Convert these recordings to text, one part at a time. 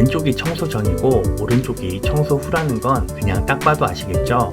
왼쪽이 청소 전이고 오른쪽이 청소 후라는 건 그냥 딱 봐도 아시겠죠?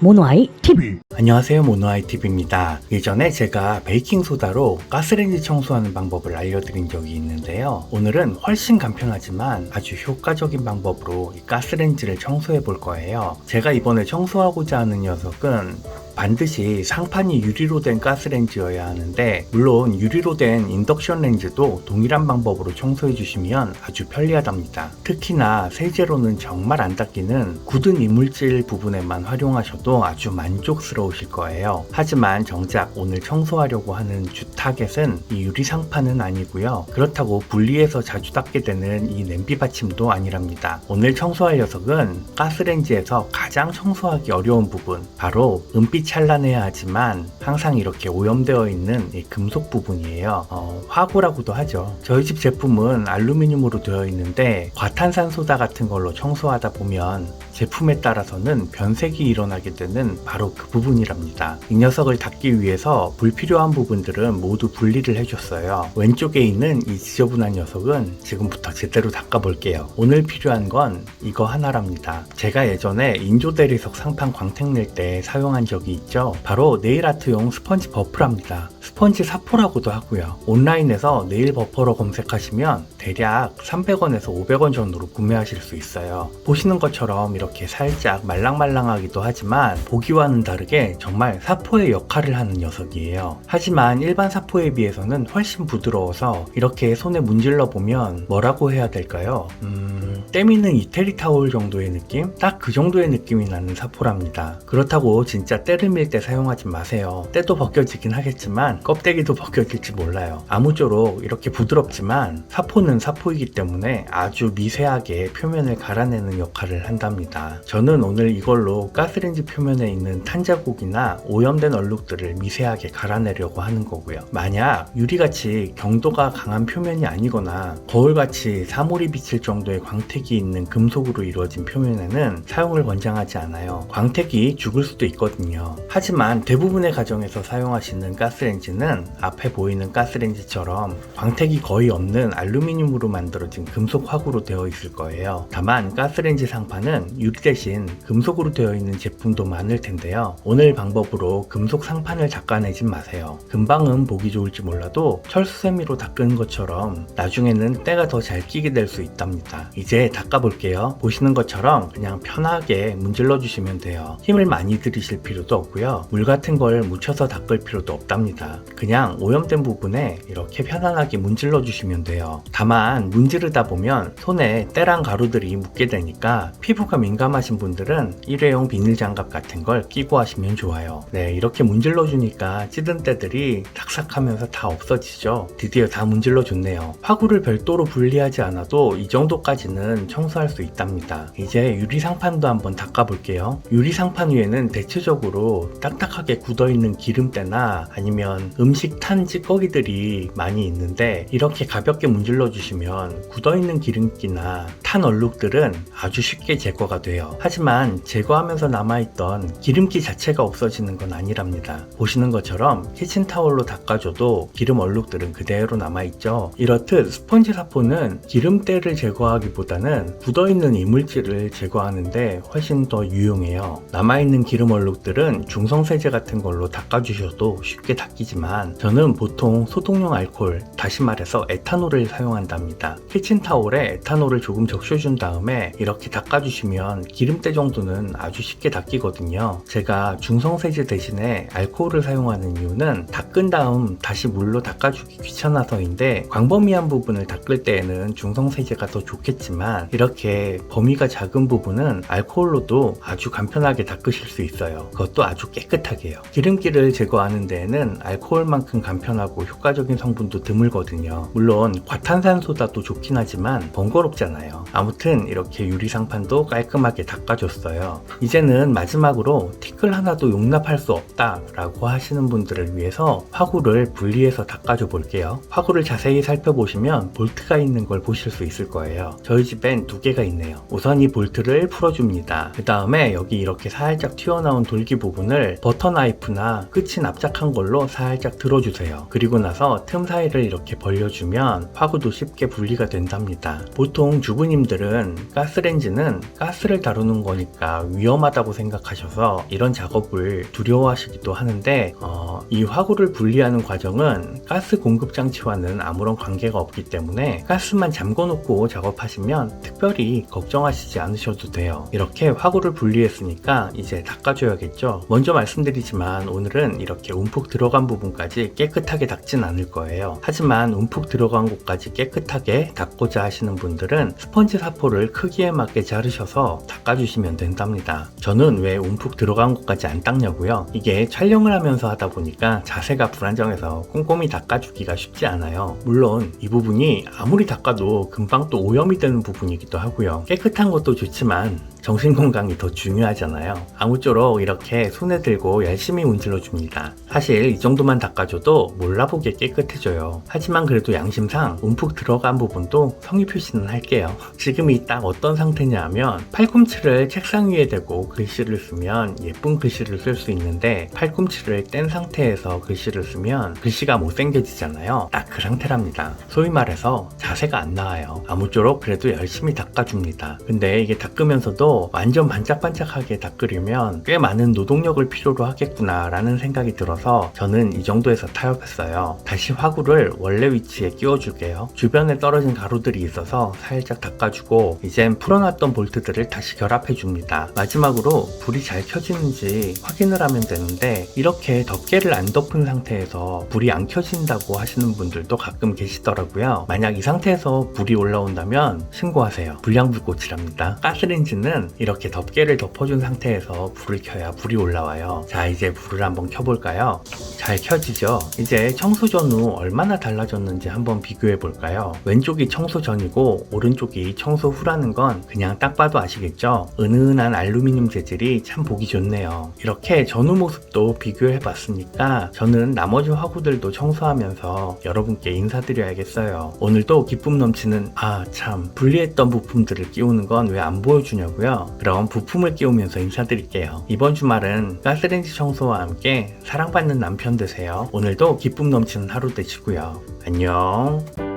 모노아이 TV 안녕하세요 모노아이TV입니다. 예전에 제가 베이킹소다로 가스레인지 청소하는 방법을 알려드린 적이 있는데요. 오늘은 훨씬 간편하지만 아주 효과적인 방법으로 이 가스레인지를 청소해 볼 거예요. 제가 이번에 청소하고자 하는 녀석은 반드시 상판이 유리로 된 가스레인지여야 하는데 물론 유리로 된 인덕션 렌즈도 동일한 방법으로 청소해 주시면 아주 편리하답니다. 특히나 세제로는 정말 안 닦이는 굳은 이물질 부분에만 활용하셔도 아주 만족스러우실 거예요. 하지만 정작 오늘 청소하려고 하는 주 타겟은 이 유리 상판은 아니고요. 그렇다고 분리해서 자주 닦게 되는 이 냄비 받침도 아니랍니다. 오늘 청소할 녀석은 가스레인지에서 가장 청소하기 어려운 부분 바로 은빛 찬란해야 하지만 항상 이렇게 오염되어 있는 이 금속 부분이에요. 어, 화구라고도 하죠. 저희 집 제품은 알루미늄으로 되어 있는데 과탄산소다 같은 걸로 청소하다 보면 제품에 따라서는 변색이 일어나게 되는 바로 그 부분이랍니다. 이 녀석을 닦기 위해서 불필요한 부분들은 모두 분리를 해줬어요. 왼쪽에 있는 이 지저분한 녀석은 지금부터 제대로 닦아볼게요. 오늘 필요한 건 이거 하나랍니다. 제가 예전에 인조 대리석 상판 광택 낼 때 사용한 적이 있죠. 바로 네일 아트용 스펀지 버프랍니다. 스펀지 사포라고도 하고요. 온라인에서 네일 버퍼로 검색하시면 대략 300원에서 500원 정도로 구매하실 수 있어요. 보시는 것처럼 이렇게 살짝 말랑말랑하기도 하지만 보기와는 다르게 정말 사포의 역할을 하는 녀석이에요. 하지만 일반 사포에 비해서는 훨씬 부드러워서 이렇게 손에 문질러 보면 뭐라고 해야 될까요? 음, 때미는 이태리 타올 정도의 느낌? 딱 그 정도의 느낌이 나는 사포랍니다. 그렇다고 진짜 때를 밀 때 사용하지 마세요. 때도 벗겨지긴 하겠지만 껍데기도 벗겨질지 몰라요. 아무쪼록 이렇게 부드럽지만 사포는 사포이기 때문에 아주 미세하게 표면을 갈아내는 역할을 한답니다. 저는 오늘 이걸로 가스레인지 표면에 있는 탄자국이나 오염된 얼룩들을 미세하게 갈아내려고 하는 거고요. 만약 유리같이 경도가 강한 표면이 아니거나 거울같이 사물이 비칠 정도의 광택이 있는 금속으로 이루어진 표면에는 사용을 권장하지 않아요. 광택이 죽을 수도 있거든요. 하지만 대부분의 가정에서 사용하시는 가스레인지는 앞에 보이는 가스레인지처럼 광택이 거의 없는 알루미늄으로 만들어진 금속 화구로 되어 있을 거예요. 다만 가스레인지 상판은 유리 대신 금속으로 되어 있는 제품도 많을 텐데요. 오늘 방법으로 금속 상판을 닦아내진 마세요. 금방은 보기 좋을지 몰라도 철수세미로 닦은 것처럼 나중에는 때가 더 잘 끼게 될 수 있답니다. 이제 닦아볼게요. 보시는 것처럼 그냥 편하게 문질러 주시면 돼요. 힘을 많이 들이실 필요도 없고요. 물 같은 걸 묻혀서 닦을 필요도 없답니다. 그냥 오염된 부분에 이렇게 편안하게 문질러 주시면 돼요. 다만 문지르다 보면 손에 때랑 가루들이 묻게 되니까 피부가 민감 하신 분들은 일회용 비닐 장갑 같은 걸 끼고 하시면 좋아요. 네, 이렇게 문질러 주니까 찌든 때들이 탁삭하면서 다 없어지죠. 드디어 다 문질러 줬네요. 화구를 별도로 분리하지 않아도 이 정도까지는 청소할 수 있답니다. 이제 유리 상판도 한번 닦아 볼게요. 유리 상판 위에는 대체적으로 딱딱하게 굳어 있는 기름때나 아니면 음식 탄 찌꺼기들이 많이 있는데 이렇게 가볍게 문질러 주시면 굳어 있는 기름기나 탄 얼룩들은 아주 쉽게 제거가 돼요. 하지만 제거하면서 남아있던 기름기 자체가 없어지는 건 아니랍니다. 보시는 것처럼 키친타올로 닦아줘도 기름 얼룩들은 그대로 남아있죠. 이렇듯 스펀지 사포는 기름때를 제거하기보다는 굳어있는 이물질을 제거하는데 훨씬 더 유용해요. 남아있는 기름 얼룩들은 중성세제 같은 걸로 닦아주셔도 쉽게 닦이지만 저는 보통 소독용 알코올, 다시 말해서 에탄올을 사용한답니다. 키친타올에 에탄올을 조금 적셔준 다음에 이렇게 닦아주시면 기름때 정도는 아주 쉽게 닦이거든요. 제가 중성세제 대신에 알코올을 사용하는 이유는 닦은 다음 다시 물로 닦아주기 귀찮아서인데 광범위한 부분을 닦을 때에는 중성세제가 더 좋겠지만 이렇게 범위가 작은 부분은 알코올로도 아주 간편하게 닦으실 수 있어요. 그것도 아주 깨끗하게요. 기름기를 제거하는 데에는 알코올만큼 간편하고 효과적인 성분도 드물거든요. 물론 과탄산소다도 좋긴 하지만 번거롭잖아요. 아무튼 이렇게 유리 상판도 깔끔 하게 닦아줬어요. 이제는 마지막으로 티끌 하나도 용납할 수 없다 라고 하시는 분들을 위해서 화구를 분리해서 닦아줘 볼게요. 화구를 자세히 살펴보시면 볼트가 있는 걸 보실 수 있을 거예요. 저희 집엔 두 개가 있네요. 우선 이 볼트를 풀어줍니다. 그 다음에 여기 이렇게 살짝 튀어나온 돌기 부분을 버터 나이프 루프나 끝이 납작한 걸로 살짝 들어주세요. 그리고 나서 틈 사이를 이렇게 벌려주면 화구도 쉽게 분리가 된답니다. 보통 주부님들은 가스렌지는 가스 를 다루는 거니까 위험하다고 생각하셔서 이런 작업을 두려워하시기도 하는데 어, 이 화구를 분리하는 과정은 가스 공급 장치와는 아무런 관계가 없기 때문에 가스만 잠궈 놓고 작업하시면 특별히 걱정하시지 않으셔도 돼요. 이렇게 화구를 분리했으니까 이제 닦아줘야겠죠. 먼저 말씀드리지만 오늘은 이렇게 움푹 들어간 부분까지 깨끗하게 닦진 않을 거예요. 하지만 움푹 들어간 곳까지 깨끗하게 닦고자 하시는 분들은 스펀지 사포를 크기에 맞게 자르셔서 닦아주시면 된답니다. 저는 왜 움푹 들어간 곳까지 안 닦냐고요? 이게 촬영을 하면서 하다 보니까 자세가 불안정해서 꼼꼼히 닦아주기가 쉽지 않아요. 물론 이 부분이 아무리 닦아도 금방 또 오염이 되는 부분이기도 하고요. 깨끗한 것도 좋지만 정신 건강이 더 중요하잖아요. 아무쪼록 이렇게 손에 들고 열심히 문질러 줍니다. 사실 이 정도만 닦아줘도 몰라보게 깨끗해져요. 하지만 그래도 양심상 움푹 들어간 부분도 성의 표시는 할게요. 지금이 딱 어떤 상태냐 하면 팔꿈치를 책상 위에 대고 글씨를 쓰면 예쁜 글씨를 쓸 수 있는데 팔꿈치를 뗀 상태에서 글씨를 쓰면 글씨가 못생겨지잖아요. 딱 그 상태랍니다. 소위 말해서 자세가 안 나와요. 아무쪼록 그래도 열심히 닦아줍니다. 근데 이게 닦으면서도 완전 반짝반짝하게 닦으려면 꽤 많은 노동력을 필요로 하겠구나 라는 생각이 들어서 저는 이 정도에서 타협했어요. 다시 화구를 원래 위치에 끼워줄게요. 주변에 떨어진 가루들이 있어서 살짝 닦아주고 이젠 풀어놨던 볼트들을 다시 결합해줍니다. 마지막으로 불이 잘 켜지는지 확인을 하면 되는데 이렇게 덮개를 안 덮은 상태에서 불이 안 켜진다고 하시는 분들도 가끔 계시더라고요. 만약 이 상태에서 불이 올라온다면 신고하세요. 불량불꽃이랍니다. 가스렌지는 이렇게 덮개를 덮어준 상태에서 불을 켜야 불이 올라와요. 자 이제 불을 한번 켜볼까요? 잘 켜지죠? 이제 청소 전 후 얼마나 달라졌는지 한번 비교해 볼까요? 왼쪽이 청소 전이고 오른쪽이 청소 후라는 건 그냥 딱 봐도 아시겠죠? 은은한 알루미늄 재질이 참 보기 좋네요. 이렇게 전후 모습도 비교해 봤으니까 저는 나머지 화구들도 청소하면서 여러분께 인사드려야겠어요. 오늘도 기쁨 넘치는 아 참 분리했던 부품들을 끼우는 건 왜 안 보여주냐고 요? 그럼 부품을 끼우면서 인사드릴게요. 이번 주말은 가스레인지 청소와 함께 사랑받는 남편 되세요. 오늘도 기쁨 넘치는 하루 되시고요. 안녕.